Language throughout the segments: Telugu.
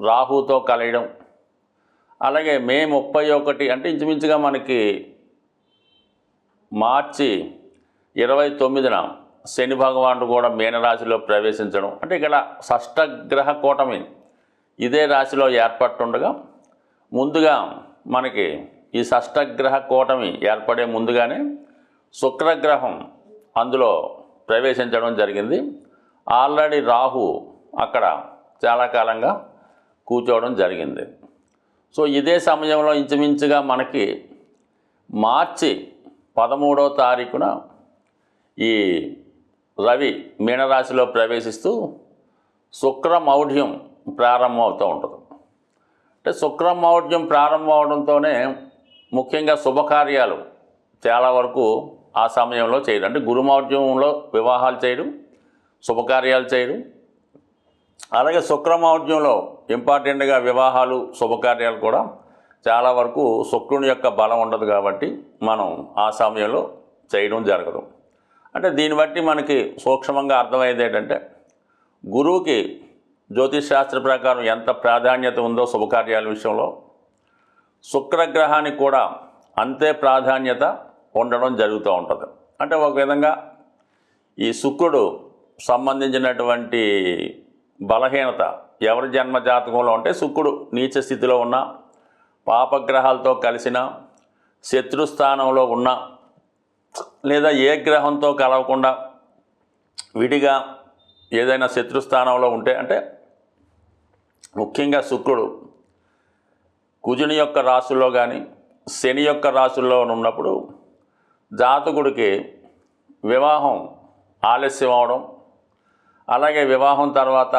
రాహుతో కలయడం. అలాగే మే ముప్పై ఒకటి అంటే ఇంచుమించుగా మనకి మార్చి ఇరవై తొమ్మిదిన శని భగవానుడు కూడా మీనరాశిలో ప్రవేశించడం. అంటే ఇక్కడ షష్టగ్రహ కూటమి ఇదే రాశిలో ఏర్పట్టుండగా ముందుగా మనకి ఈ షష్టగ్రహ కూటమి ఏర్పడే ముందుగానే శుక్రగ్రహం అందులో ప్రవేశించడం జరిగింది. ఆల్రెడీ రాహు అక్కడ చాలా కాలంగా కూర్చోవడం జరిగింది. సో ఇదే సమయంలో ఇంచుమించుగా మనకి మార్చి పదమూడో తారీఖున ఈ రవి మీనరాశిలో ప్రవేశిస్తూ శుక్రమౌఢ్యం ప్రారంభం అవుతూ ఉంటుంది. అంటే శుక్రమౌఢ్యం ప్రారంభం అవడంతోనే ముఖ్యంగా శుభకార్యాలు చాలా వరకు ఆ సమయంలో చేయడం అంటే గురుమౌఢ్యంలో వివాహాలు చేయడం శుభకార్యాలు చేయడం అలాగే శుక్రమౌఢ్యంలో ఇంపార్టెంట్గా వివాహాలు శుభకార్యాలు కూడా చాలా వరకు శుక్రుని యొక్క బలం ఉండదు కాబట్టి మనం ఆ సమయంలో చేయడం జరగదు. అంటే దీన్ని బట్టి మనకి సూక్ష్మంగా అర్థమయ్యేది ఏంటంటే గురువుకి జ్యోతిష్ శాస్త్ర ప్రకారం ఎంత ప్రాధాన్యత ఉందో శుభకార్యాల విషయంలో శుక్రగ్రహానికి కూడా అంతే ప్రాధాన్యత ఉండడం జరుగుతూ ఉంటుంది. అంటే ఒక విధంగా ఈ శుక్రుడు సంబంధించినటువంటి బలహీనత ఎవరి జన్మ జాతకంలో ఉంటే శుక్రుడు నీచ స్థితిలో ఉన్న పాపగ్రహాలతో కలిసిన శత్రుస్థానంలో ఉన్న లేదా ఏ గ్రహంతో కలవకుండా విడిగా ఏదైనా శత్రుస్థానంలో ఉంటే అంటే ముఖ్యంగా శుక్రుడు కుజుని యొక్క రాశుల్లో కానీ శని యొక్క రాశుల్లో ఉన్నప్పుడు జాతకుడికి వివాహం ఆలస్యం అవడం అలాగే వివాహం తర్వాత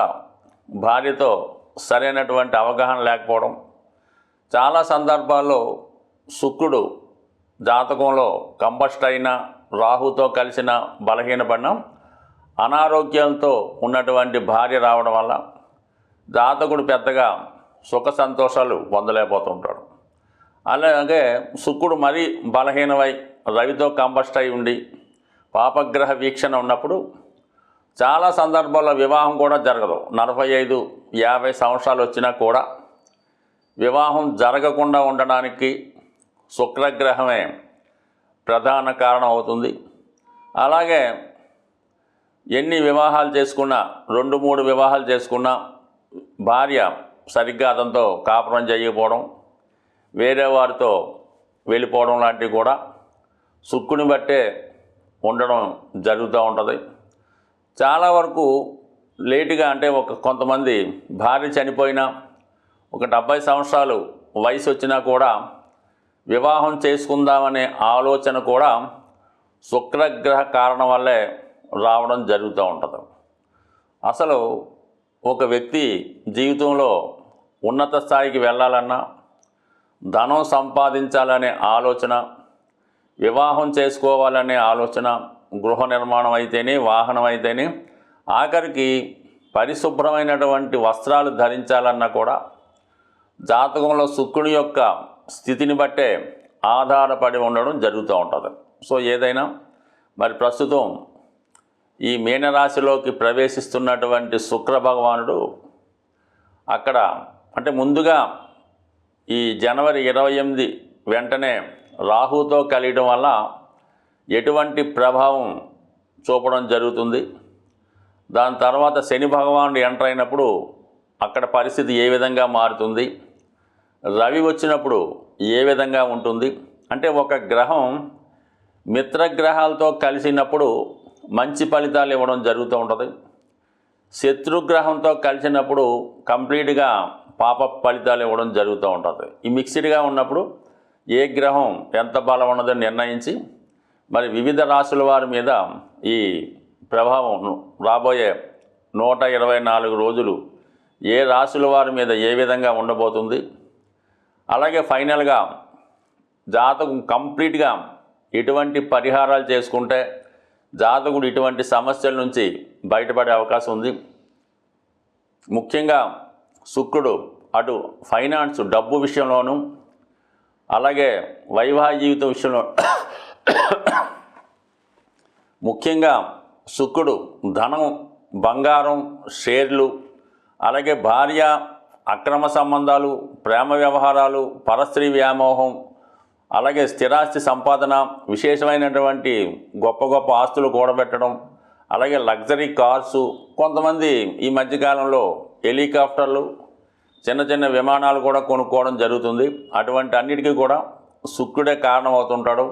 భార్యతో సరైనటువంటి అవగాహన లేకపోవడం. చాలా సందర్భాల్లో శుక్రుడు జాతకంలో కంబస్ట్ అయిన రాహుతో కలిసిన బలహీనపడిన అనారోగ్యంతో ఉన్నటువంటి భార్య రావడం వల్ల జాతకుడు పెద్దగా సుఖ సంతోషాలు పొందలేకపోతుంటాడు. అలాగే శుక్రుడు మరీ బలహీనమై రవితో కంబస్ట్ అయి ఉండి పాపగ్రహ వీక్షణ ఉన్నప్పుడు చాలా సందర్భాల్లో వివాహం కూడా జరగదు. నలభై ఐదు యాభై సంవత్సరాలు వచ్చినా కూడా వివాహం జరగకుండా ఉండడానికి శుక్రగ్రహమే ప్రధాన కారణం అవుతుంది. అలాగే ఎన్ని వివాహాలు చేసుకున్నా రెండు మూడు వివాహాలు చేసుకున్నా భార్య సరిగ్గా అతనితో కాపురం చేయకపోవడం వేరే వారితో వెళ్ళిపోవడం లాంటివి కూడా సుక్కుని బట్టే ఉండడం జరుగుతూ ఉంటుంది. చాలా వరకు లేటుగా అంటే ఒక కొంతమంది భార్య చనిపోయినా ఒక డెబ్బై సంవత్సరాలు వయసు వచ్చినా కూడా వివాహం చేసుకుందామనే ఆలోచన కూడా శుక్రగ్రహ కారణం వల్లే రావడం జరుగుతూ ఉంటుంది. అసలు ఒక వ్యక్తి జీవితంలో ఉన్నత స్థాయికి వెళ్ళాలన్నా ధనం సంపాదించాలనే ఆలోచన వివాహం చేసుకోవాలనే ఆలోచన గృహ నిర్మాణం అయితేనే వాహనం అయితేనే ఆఖరికి పరిశుభ్రమైనటువంటి వస్త్రాలు ధరించాలన్నా కూడా జాతకంలో శుక్రుని యొక్క స్థితిని బట్టే ఆధారపడి ఉండడం జరుగుతూ ఉంటుంది. సో ఏదైనా మరి ప్రస్తుతం ఈ మీనరాశిలోకి ప్రవేశిస్తున్నటువంటి శుక్ర భగవానుడు అక్కడ అంటే ముందుగా ఈ జనవరి ఇరవై ఎనిమిది వెంటనే రాహుతో కలియడం వల్ల ఎటువంటి ప్రభావం చూపడం జరుగుతుంది? దాని తర్వాత శని భగవానుడు ఎంటర్ అయినప్పుడు అక్కడ పరిస్థితి ఏ విధంగా మారుతుంది? రవి వచ్చినప్పుడు ఏ విధంగా ఉంటుంది? అంటే ఒక గ్రహం మిత్రగ్రహాలతో కలిసినప్పుడు మంచి ఫలితాలు ఇవ్వడం జరుగుతూ ఉంటుంది. శత్రుగ్రహంతో కలిసినప్పుడు కంప్లీట్గా పాప ఫలితాలు ఇవ్వడం జరుగుతూ ఉంటుంది. ఈ మిక్స్డ్గా ఉన్నప్పుడు ఏ గ్రహం ఎంత బలం ఉన్నదని నిర్ణయించి మరి వివిధ రాశుల వారి మీద ఈ ప్రభావం రాబోయే నూట ఇరవై నాలుగు రోజులు ఏ రాశుల వారి మీద ఏ విధంగా ఉండబోతుంది? అలాగే ఫైనల్గా జాతకం కంప్లీట్గా ఎటువంటి పరిహారాలు చేసుకుంటే జాతకుడు ఇటువంటి సమస్యల నుంచి బయటపడే అవకాశం ఉంది. ముఖ్యంగా శుక్రుడు అటు ఫైనాన్స్ డబ్బు విషయంలోనూ అలాగే వైవాహిక జీవితం విషయంలో ముఖ్యంగా శుక్రుడు ధనం బంగారం షేర్లు అలాగే భార్య అక్రమ సంబంధాలు ప్రేమ వ్యవహారాలు పరస్త్రీ వ్యామోహం అలాగే స్థిరాస్తి సంపాదన విశేషమైనటువంటి గొప్ప గొప్ప ఆస్తులు కూడబెట్టడం అలాగే లగ్జరీ కార్సు కొంతమంది ఈ మధ్యకాలంలో హెలికాప్టర్లు చిన్న చిన్న విమానాలు కూడా కొనుక్కోవడం జరుగుతుంది. అటువంటి అన్నిటికీ కూడా శుక్రుడే కారణమవుతుంటాడు.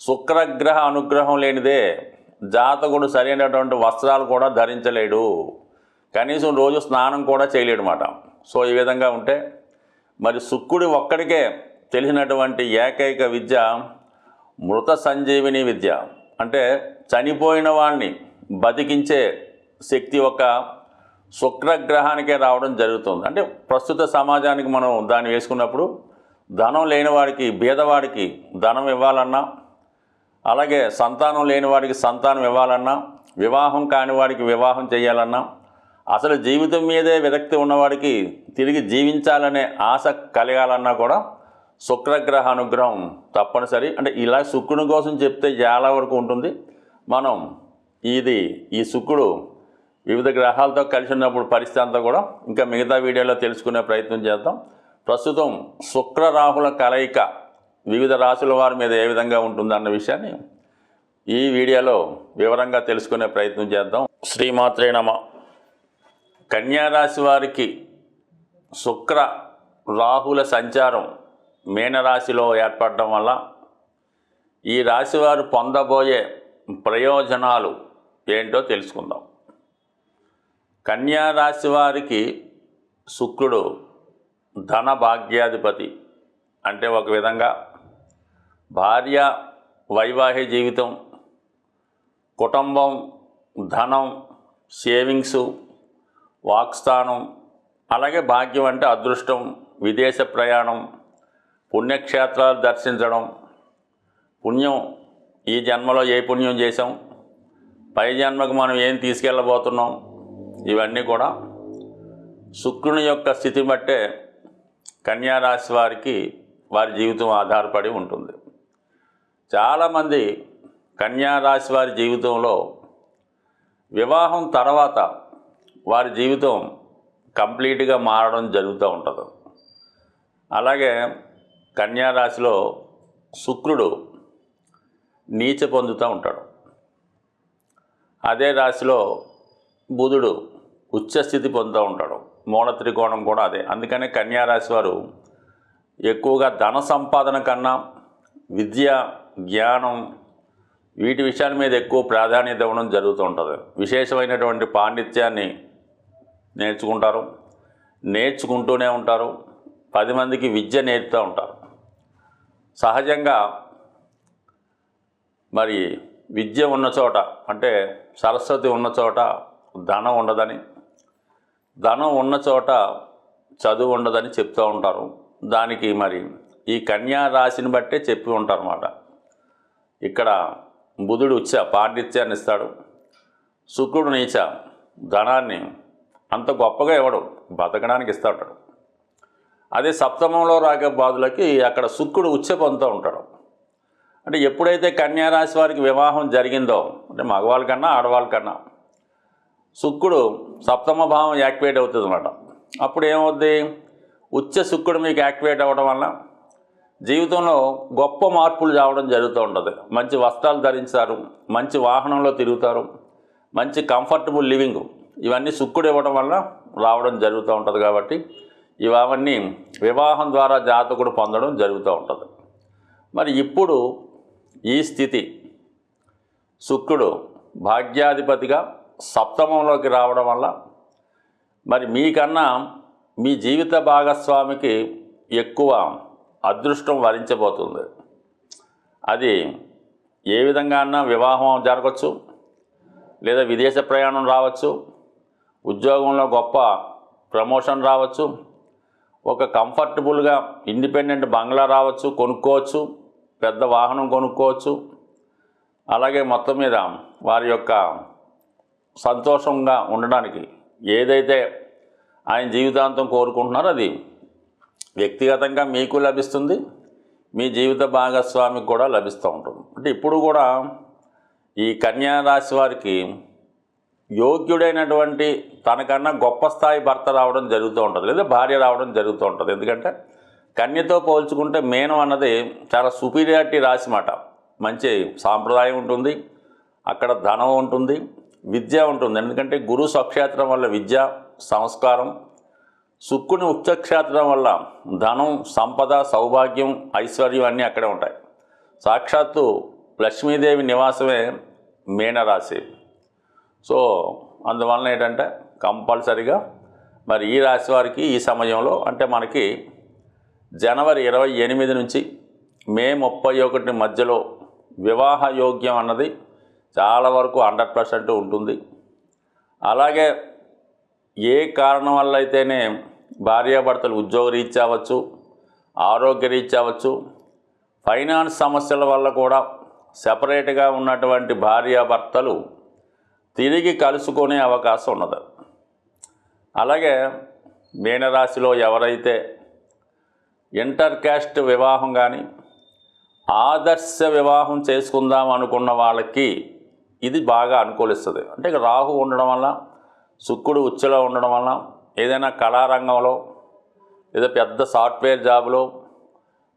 శుక్రగ్రహ అనుగ్రహం లేనిదే జాతకుడు సరైనటువంటి వస్త్రాలు కూడా ధరించలేడు. కనీసం రోజు స్నానం కూడా చేయలేడు సో ఈ విధంగా ఉంటే మరి శుక్రుడి ఒక్కడికే తెలిసినటువంటి ఏకైక విద్య మృత సంజీవిని విద్య. అంటే చనిపోయిన వాడిని బతికించే శక్తి ఒక శుక్రగ్రహానికే రావడం జరుగుతుంది. అంటే ప్రస్తుత సమాజానికి మనం దాన్ని వేసుకున్నప్పుడు ధనం లేని వాడికి బీదవాడికి ధనం ఇవ్వాలన్నా అలాగే సంతానం లేని వాడికి సంతానం ఇవ్వాలన్నా వివాహం కాని వాడికి వివాహం చేయాలన్నా అసలు జీవితం మీదే విరక్తి ఉన్నవాడికి తిరిగి జీవించాలనే ఆశ కలగాలన్నా కూడా శుక్రగ్రహ అనుగ్రహం తప్పనిసరి. అంటే ఇలా శుక్రుని కోసం చెప్తే చాలా వరకు ఉంటుంది. మనం ఇది ఈ శుక్రుడు వివిధ గ్రహాలతో కలిసి ఉన్నప్పుడు పరిస్థితి అంతా కూడా ఇంకా మిగతా వీడియోలో తెలుసుకునే ప్రయత్నం చేద్దాం. ప్రస్తుతం శుక్ర రాహుల కలయిక వివిధ రాశుల వారి మీద ఏ విధంగా ఉంటుందన్న విషయాన్ని ఈ వీడియోలో వివరంగా తెలుసుకునే ప్రయత్నం చేద్దాం. శ్రీమాత్రే నమ. కన్యారాశి వారికి శుక్ర రాహుల సంచారం మీనరాశిలో ఏర్పడడం వల్ల ఈ రాశివారు పొందబోయే ప్రయోజనాలు ఏంటో తెలుసుకుందాం. కన్యా రాశి వారికి శుక్రుడు ధన భాగ్యాధిపతి అంటే ఒక విధంగా భార్య వైవాహిక జీవితం కుటుంబం ధనం సేవింగ్స్ వాక్స్థానం అలాగే భాగ్యం అంటే అదృష్టం విదేశ ప్రయాణం పుణ్యక్షేత్రాలు దర్శించడం పుణ్యం ఈ జన్మలో ఏ పుణ్యం చేసాం పై జన్మకు మనం ఏం తీసుకెళ్ళబోతున్నాం ఇవన్నీ కూడా శుక్రుని యొక్క స్థితి బట్టే కన్యారాశి వారికి వారి జీవితం ఆధారపడి ఉంటుంది. చాలామంది కన్యారాశి వారి జీవితంలో వివాహం తర్వాత వారి జీవితం కంప్లీట్గా మారడం జరుగుతూ ఉంటుంది. అలాగే కన్యా రాశిలో శుక్రుడు నీచ పొందుతూ ఉంటాడు. అదే రాశిలో బుధుడు ఉచ్చస్థితి పొందుతూ ఉంటాడు. మూల త్రికోణం కూడా అదే. అందుకనే కన్యారాశి వారు ఎక్కువగా ధన సంపాదన కన్నా విద్య జ్ఞానం వీటి విషయాల మీద ఎక్కువ ప్రాధాన్యత ఇవ్వడం జరుగుతూ ఉంటుంది. విశేషమైనటువంటి పాండిత్యాన్ని నేర్చుకుంటారు. నేర్చుకుంటూనే ఉంటారు. పది మందికి విద్య నేర్పుతూ ఉంటారు. సహజంగా మరి విద్య ఉన్న చోట అంటే సరస్వతి ఉన్న చోట ధనం ఉండదని ధనం ఉన్న చోట చదువు ఉండదని చెప్తూ ఉంటారు. దానికి మరి ఈ కన్యా రాశిని బట్టే చెప్పి ఉంటారు అనమాట ఇక్కడ బుధుడు ఉచ్చ పాండిత్యాన్ని ఇస్తాడు. శుక్రుడు నీచ ధనాన్ని అంత గొప్పగా ఇవ్వడు బతకడానికి ఇస్తాడు. అదే సప్తమంలో రాగే బాధులకి అక్కడ శుక్రుడు ఉచ్చ పొందుతూ ఉంటాడు. అంటే ఎప్పుడైతే కన్యారాశి వారికి వివాహం జరిగిందో అంటే మగవాళ్ళ కన్నా ఆడవాళ్ళ కన్నా శుక్రుడు సప్తమ భావం యాక్టివేట్ అవుతుంది అనమాట అప్పుడు ఏమవుద్ది? ఉచ్చ శుక్రుడు మీకు యాక్టివేట్ అవ్వడం వల్ల జీవితంలో గొప్ప మార్పులు రావడం జరుగుతూ ఉంటుంది. మంచి వస్త్రాలు ధరించారు మంచి వాహనంలో తిరుగుతారు మంచి కంఫర్టబుల్ లివింగ్ ఇవన్నీ సుక్కుడు ఇవ్వడం వల్ల రావడం జరుగుతూ ఉంటుంది కాబట్టి ఇవన్నీ వివాహం ద్వారా జాతకుడు పొందడం జరుగుతూ ఉంటుంది. మరి ఇప్పుడు ఈ స్థితి శుక్రుడు భాగ్యాధిపతిగా సప్తమంలోకి రావడం వల్ల మరి మీకన్నా మీ జీవిత భాగస్వామికి ఎక్కువ అదృష్టం వరించబోతుంది. అది ఏ విధంగా అన్నా వివాహం జరగచ్చు లేదా విదేశ ప్రయాణం రావచ్చు ఉద్యోగంలో గొప్ప ప్రమోషన్ రావచ్చు ఒక కంఫర్టబుల్గా ఇండిపెండెంట్ బంగ్లా రావచ్చు కొనుక్కోవచ్చు పెద్ద వాహనం కొనుక్కోవచ్చు. అలాగే మొత్తం మీద వారి యొక్క సంతోషంగా ఉండడానికి ఏదైతే ఆయన జీవితాంతం కోరుకుంటున్నారో అది వ్యక్తిగతంగా మీకు లభిస్తుంది మీ జీవిత భాగస్వామికి కూడా లభిస్తూ ఉంటుంది. అంటే ఇప్పుడు కూడా ఈ కన్యా రాశి వారికి యోగ్యుడైనటువంటి తనకన్నా గొప్ప స్థాయి భర్త రావడం జరుగుతూ ఉంటుంది లేదా భార్య రావడం జరుగుతూ ఉంటుంది. ఎందుకంటే కన్యతో పోల్చుకుంటే మేనం అన్నది చాలా సుపీరియారిటీ రాశి మాట. మంచి సాంప్రదాయం ఉంటుంది అక్కడ ధనం ఉంటుంది విద్య ఉంటుంది. ఎందుకంటే గురు స్వక్షేత్రం వల్ల విద్య సంస్కారం శుక్కుని ఉచ్చక్షేత్రం వల్ల ధనం సంపద సౌభాగ్యం ఐశ్వర్యం అన్నీ అక్కడే ఉంటాయి. సాక్షాత్తు లక్ష్మీదేవి నివాసమే మీనరాశి. సో అందువలన ఏంటంటే కంపల్సరిగా మరి ఈ రాశి వారికి ఈ సమయంలో అంటే మనకి జనవరి ఇరవై ఎనిమిది నుంచి మే ముప్పై ఒకటి మధ్యలో వివాహ యోగ్యం అన్నది చాలా వరకు హండ్రెడ్ పర్సెంట్ ఉంటుంది. అలాగే ఏ కారణం వల్ల అయితేనే భార్యాభర్తలు ఉద్యోగరీత్యా అవ్వచ్చు ఆరోగ్యరీత్యా అవ్వచ్చు ఫైనాన్స్ సమస్యల వల్ల కూడా సెపరేట్గా ఉన్నటువంటి భార్యాభర్తలు తిరిగి కలుసుకునే అవకాశం ఉన్నది. అలాగే మీనరాశిలో ఎవరైతే ఇంటర్ క్యాస్ట్ వివాహం కానీ ఆదర్శ వివాహం చేసుకుందాం అనుకున్న వాళ్ళకి ఇది బాగా అనుకూలిస్తుంది. అంటే రాహు ఉండడం వల్ల శుక్రుడు ఉచ్చలో ఉండడం వలన ఏదైనా కళారంగంలో లేదా పెద్ద సాఫ్ట్వేర్ జాబ్లో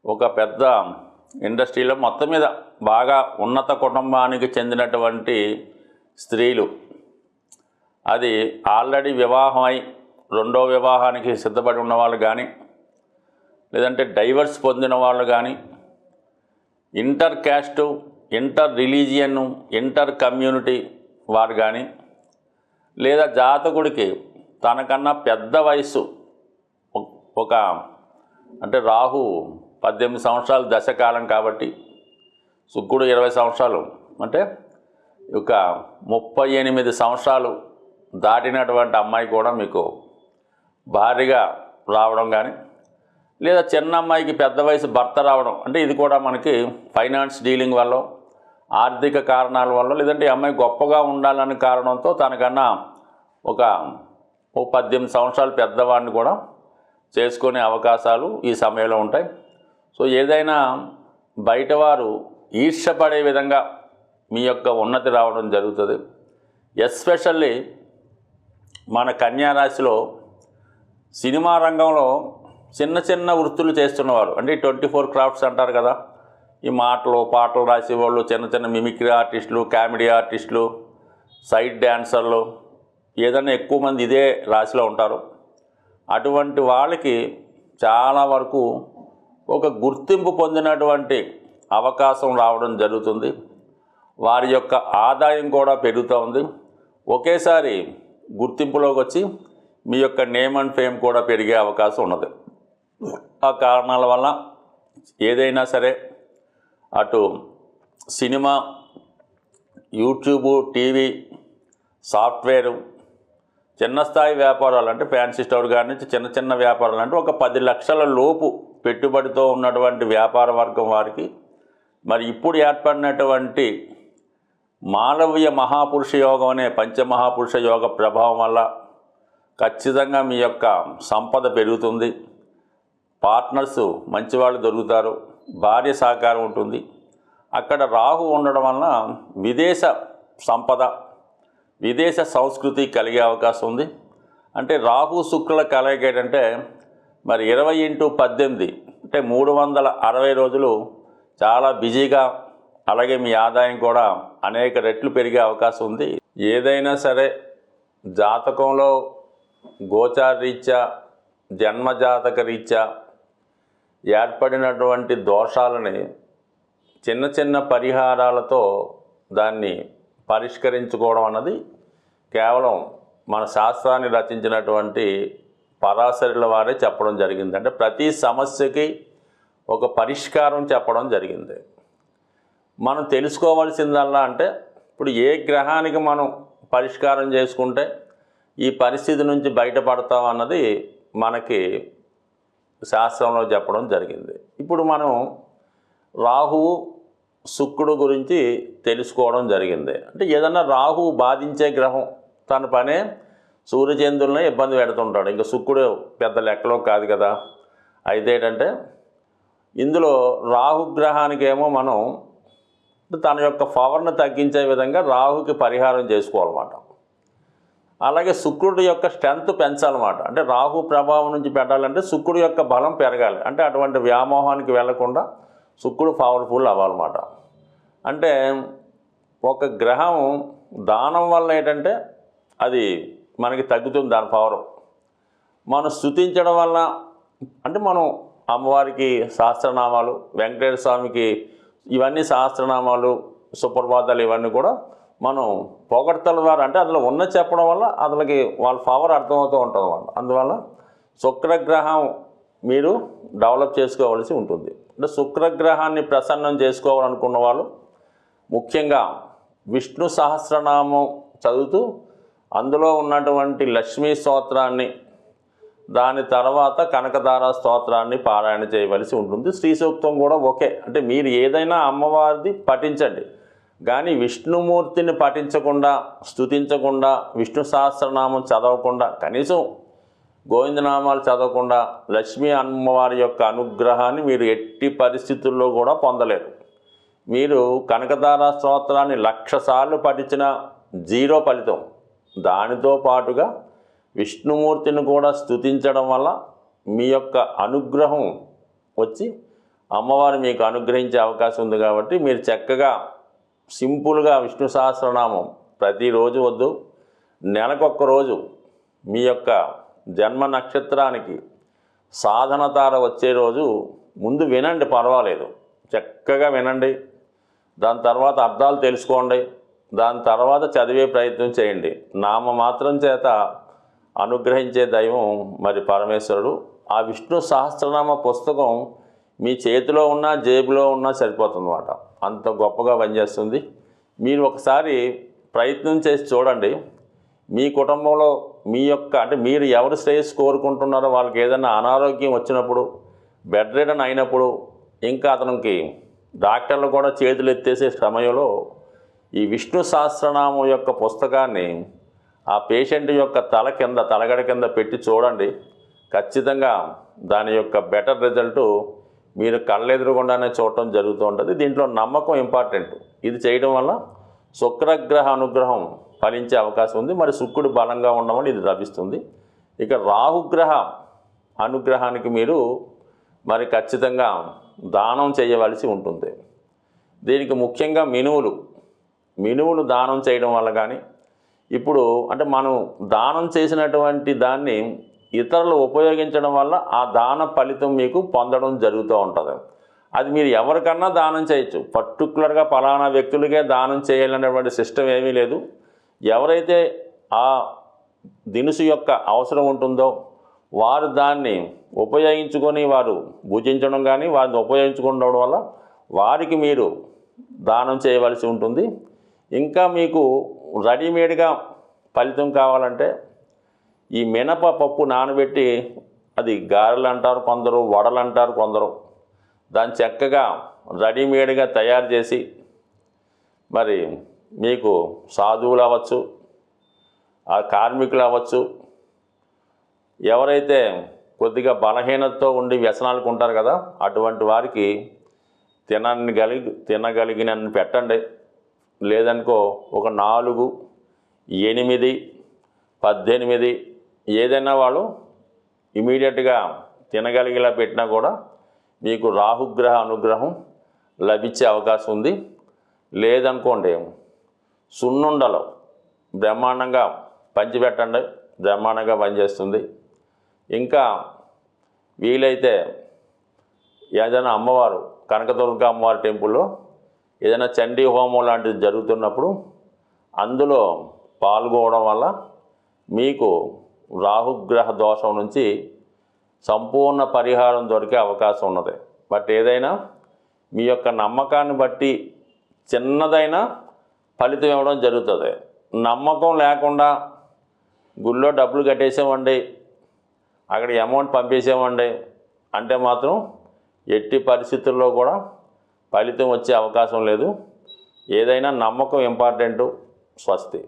ఒక పెద్ద ఇండస్ట్రీలో మొత్తం మీద బాగా ఉన్నత కుటుంబానికి చెందినటువంటి స్త్రీలు. అది ఆల్రెడీ వివాహం అయి రెండో వివాహానికి సిద్ధపడి ఉన్నవాళ్ళు కానీ లేదంటే డైవర్స్ పొందిన వాళ్ళు కానీ inter caste inter religion inter community వారు కానీ లేదా జాతకుడికి తనకన్నా పెద్ద వయసు ఒక అంటే రాహు పద్దెనిమిది సంవత్సరాలు దశకాలం కాబట్టి శుక్రుడు ఇరవై సంవత్సరాలు అంటే ఒక ముప్పై ఎనిమిది సంవత్సరాలు దాటినటువంటి అమ్మాయి కూడా మీకు భారీగా రావడం కానీ లేదా చిన్న అమ్మాయికి పెద్ద వయసు భర్త రావడం అంటే ఇది కూడా మనకి ఫైనాన్స్ డీలింగ్ వల్ల ఆర్థిక కారణాల వల్ల లేదంటే ఈ అమ్మాయి గొప్పగా ఉండాలనే కారణంతో తనకన్నా ఒక ఓ పద్దెనిమిది సంవత్సరాలు పెద్దవాడిని కూడా చేసుకునే అవకాశాలు ఈ సమయంలో ఉంటాయి. సో ఏదైనా బయటవారు ఈర్ష్యపడే విధంగా మీ యొక్క ఉన్నతి రావడం జరుగుతుంది. ఎస్పెషల్లీ మన కన్యా రాశిలో సినిమా రంగంలో చిన్న చిన్న వృత్తులు చేస్తున్నవారు అంటే ట్వంటీ ఫోర్ క్రాఫ్ట్స్ అంటారు కదా ఈ మాటలు పాటలు రాసేవాళ్ళు చిన్న చిన్న మిమిక్రీ ఆర్టిస్టులు కామెడీ ఆర్టిస్టులు సైడ్ డ్యాన్సర్లు ఏదైనా ఎక్కువ మంది ఇదే రాశిలో ఉంటారు. అటువంటి వాళ్ళకి చాలా వరకు ఒక గుర్తింపు పొందినటువంటి అవకాశం రావడం జరుగుతుంది. వారి యొక్క ఆదాయం కూడా పెరుగుతూ ఉంది. ఒకేసారి గుర్తింపులోకి వచ్చి మీ యొక్క నేమ్ అండ్ ఫేమ్ కూడా పెరిగే అవకాశం ఉన్నది. ఆ కారణాల వల్ల ఏదైనా సరే అటు సినిమా యూట్యూబ్ టీవీ సాఫ్ట్వేరు చిన్న స్థాయి వ్యాపారాలు అంటే ఫ్యాన్సీ స్టోర్ గారి నుంచి చిన్న చిన్న వ్యాపారాలు అంటే ఒక పది లక్షల లోపు పెట్టుబడితో ఉన్నటువంటి వ్యాపార వర్గం వారికి. మరి ఇప్పుడు ఏర్పడినటువంటి మానవీయ మహాపురుష యోగం అనే పంచమహాపురుష యోగ ప్రభావం వల్ల ఖచ్చితంగా మీ యొక్క సంపద పెరుగుతుంది. పార్ట్నర్స్ మంచివాళ్ళు దొరుకుతారు. భార్య సహకారం ఉంటుంది. అక్కడ రాహు ఉండడం వలన విదేశ సంపద విదేశ సంస్కృతి కలిగే అవకాశం ఉంది. అంటే రాహు శుక్రుల కలయిక ఏంటంటే మరి ఇరవై ఇంటూ పద్దెనిమిది అంటే మూడు వందల అరవై రోజులు చాలా బిజీగా అలాగే మీ ఆదాయం కూడా అనేక రెట్లు పెరిగే అవకాశం ఉంది. ఏదైనా సరే జాతకంలో గోచార రీత్యా జన్మజాతక రీత్యా ఏర్పడినటువంటి దోషాలని చిన్న చిన్న పరిహారాలతో దాన్ని పరిష్కరించుకోవడం అన్నది కేవలం మన శాస్త్రాన్ని రచించినటువంటి పరాశరుల వారే చెప్పడం జరిగింది. అంటే ప్రతి సమస్యకి ఒక పరిష్కారం చెప్పడం జరిగింది. మనం తెలుసుకోవాల్సిందల్లా అంటే ఇప్పుడు ఏ గ్రహానికి మనం పరిష్కారం చేసుకుంటే ఈ పరిస్థితి నుంచి బయటపడతాం అన్నది మనకి శాస్త్రంలో చెప్పడం జరిగింది. ఇప్పుడు మనం రాహువు శుక్రుడు గురించి తెలుసుకోవడం జరిగింది. అంటే ఏదన్నా రాహువు బాధించే గ్రహం తన పనే సూర్యచంద్రులనే ఇబ్బంది పెడుతుంటాడు. ఇంకా శుక్రుడు పెద్ద లెక్కలో కాదు కదా. అయితే ఏంటంటే ఇందులో రాహుగ్రహానికేమో మనం తన యొక్క పవర్ను తగ్గించే విధంగా రాహుకి పరిహారం చేసుకోవాలన్నమాట. అలాగే శుక్రుడి యొక్క స్ట్రెంత్ పెంచాలన్నమాట. అంటే రాహు ప్రభావం నుంచి పెట్టాలంటే శుక్రుడు యొక్క బలం పెరగాలి. అంటే అటువంటి వ్యామోహానికి వెళ్ళకుండా శుక్రుడు పవర్ఫుల్ అవ్వాలన్నమాట. అంటే ఒక గ్రహం దానం వల్ల ఏంటంటే అది మనకి తగ్గుతుంది దాని పవర్ మనం స్థుతించడం వల్ల అంటే మనం అమ్మవారికి సహస్రనామాలు వెంకటేశ్వర స్వామికి ఇవన్నీ సహస్రనామాలు సుప్రభాతాలు ఇవన్నీ కూడా మనం పొగడ్తల ద్వారా అంటే అందులో ఉన్న చెప్పడం వల్ల అందులోకి వాళ్ళ పవర్ అర్థమవుతూ ఉంటుంది వాళ్ళు అందువల్ల శుక్రగ్రహం మీరు డెవలప్ చేసుకోవాల్సి ఉంటుంది. అంటే శుక్రగ్రహాన్ని ప్రసన్నం చేసుకోవాలనుకున్న వాళ్ళు ముఖ్యంగా విష్ణు సహస్రనామం చదువుతూ అందులో ఉన్నటువంటి లక్ష్మీ స్తోత్రాన్ని దాని తర్వాత కనకదార స్తోత్రాన్ని పారాయణ చేయవలసి ఉంటుంది. శ్రీ సూక్తం కూడా ఓకే అంటే మీరు ఏదైనా అమ్మవారిది పఠించండి. కానీ విష్ణుమూర్తిని పఠించకుండా స్థుతించకుండా విష్ణు సహస్రనామం చదవకుండా కనీసం గోవిందనామాలు చదవకుండా లక్ష్మీ అమ్మవారి యొక్క అనుగ్రహాన్ని మీరు ఎట్టి పరిస్థితుల్లో కూడా పొందలేరు. మీరు కనకదార స్తోత్రాన్ని లక్షసార్లు పఠించిన జీరో ఫలితం. దానితో పాటుగా విష్ణుమూర్తిని కూడా స్తుతించడం వల్ల మీ యొక్క అనుగ్రహం వచ్చి అమ్మవారు మీకు అనుగ్రహించే అవకాశం ఉంది కాబట్టి మీరు చక్కగా సింపుల్గా విష్ణు సహస్రనామం ప్రతిరోజు వద్దు. నెలకొక్క రోజు మీ యొక్క జన్మ నక్షత్రానికి సాధన తార వచ్చే రోజు ముందు వినండి పర్వాలేదు. చక్కగా వినండి. దాని తర్వాత అర్థాలు తెలుసుకోండి. దాని తర్వాత చదివే ప్రయత్నం చేయండి. నామ మాత్రం చేత అనుగ్రహించే దైవం మరి పరమేశ్వరుడు. ఆ విష్ణు సహస్రనామ పుస్తకం మీ చేతిలో ఉన్నా జేబులో ఉన్నా సరిపోతుందన్నమాట. అంత గొప్పగా పనిచేస్తుంది. మీరు ఒకసారి ప్రయత్నం చేసి చూడండి. మీ కుటుంబంలో మీ యొక్క అంటే మీరు ఎవరు శ్రేయస్సు కోరుకుంటున్నారో వాళ్ళకి ఏదైనా అనారోగ్యం వచ్చినప్పుడు బెడ్ రిడన్ అయినప్పుడు ఇంకా అతనికి డాక్టర్లు కూడా చేతులు ఎత్తేసే సమయంలో ఈ విష్ణు సహస్రనామం యొక్క పుస్తకాన్ని ఆ పేషెంట్ యొక్క తల కింద తలగడ కింద పెట్టి చూడండి. ఖచ్చితంగా దాని యొక్క బెటర్ రిజల్టు మీరు కళ్ళెదురుగుండానే చూడటం జరుగుతూ ఉంటుంది. దీంట్లో నమ్మకం ఇంపార్టెంట్ ఇది చేయడం వల్ల శుక్రగ్రహ అనుగ్రహం ఫలించే అవకాశం ఉంది. మరి శుక్రుడు బలంగా ఉండమని ఇది లభిస్తుంది. ఇక రాహుగ్రహ అనుగ్రహానికి మీరు మరి ఖచ్చితంగా దానం చేయవలసి ఉంటుంది. దీనికి ముఖ్యంగా మినువులు మినువులు దానం చేయడం వల్ల కానీ ఇప్పుడు అంటే మనం దానం చేసినటువంటి దాన్ని ఇతరులు ఉపయోగించడం వల్ల ఆ దాన ఫలితం మీకు పొందడం జరుగుతూ ఉంటుంది. అది మీరు ఎవరికన్నా దానం చేయొచ్చు. పర్టికులర్గా ఫలానా వ్యక్తులకే దానం చేయాలనేటువంటి సిస్టమ్ ఏమీ లేదు. ఎవరైతే ఆ దినుసు యొక్క అవసరం ఉంటుందో వారు దాన్ని ఉపయోగించుకొని వారు భుజించడం కానీ వారిని ఉపయోగించుకుండడం వల్ల వారికి మీరు దానం చేయవలసి ఉంటుంది. ఇంకా మీకు రెడీమేడ్గా ఫలితం కావాలంటే ఈ మినప పప్పు నానబెట్టి అది గారెలు అంటారు కొందరు వడలు అంటారు కొందరు. దాన్ని చక్కగా రెడీమేడ్గా తయారు చేసి మరి మీకు సాధువులు అవ్వచ్చు ఆ కార్మికులు అవ్వచ్చు ఎవరైతే కొద్దిగా బలహీనతతో ఉండి వ్యసనాలకు ఉంటారు కదా అటువంటి వారికి తినని కలిగి తినగలిగినన్ని పెట్టండి. లేదనుకో ఒక నాలుగు ఎనిమిది పద్దెనిమిది ఏదైనా వాళ్ళు ఇమీడియట్గా తినగలిగేలా పెట్టినా కూడా మీకు రాహుగ్రహ అనుగ్రహం లభించే అవకాశం ఉంది. లేదనుకోండి సున్నుండలు బ్రహ్మాండంగా పంచిపెట్టండి బ్రహ్మాండంగా పనిచేస్తుంది. ఇంకా వీలైతే ఏదైనా అమ్మవారు కనకదుర్గ అమ్మవారి టెంపుల్లో ఏదైనా చండీ హోమం లాంటిది జరుగుతున్నప్పుడు అందులో పాల్గొనడం వల్ల మీకు రాహుగ్రహ దోషం నుంచి సంపూర్ణ పరిహారం దొరికే అవకాశం ఉన్నది. బట్ ఏదైనా మీ యొక్క నమ్మకాన్ని బట్టి చిన్నదైనా ఫలితం ఇవ్వడం జరుగుతుంది. నమ్మకం లేకుండా గుళ్ళో డబ్బులు కట్టేసామండి అక్కడ అమౌంట్ పంపేసామండి అంటే మాత్రం ఎట్టి పరిస్థితుల్లో కూడా ఫలితం వచ్చే అవకాశం లేదు. ఏదైనా నమ్మకం ఇంపార్టెంటు స్వస్తి.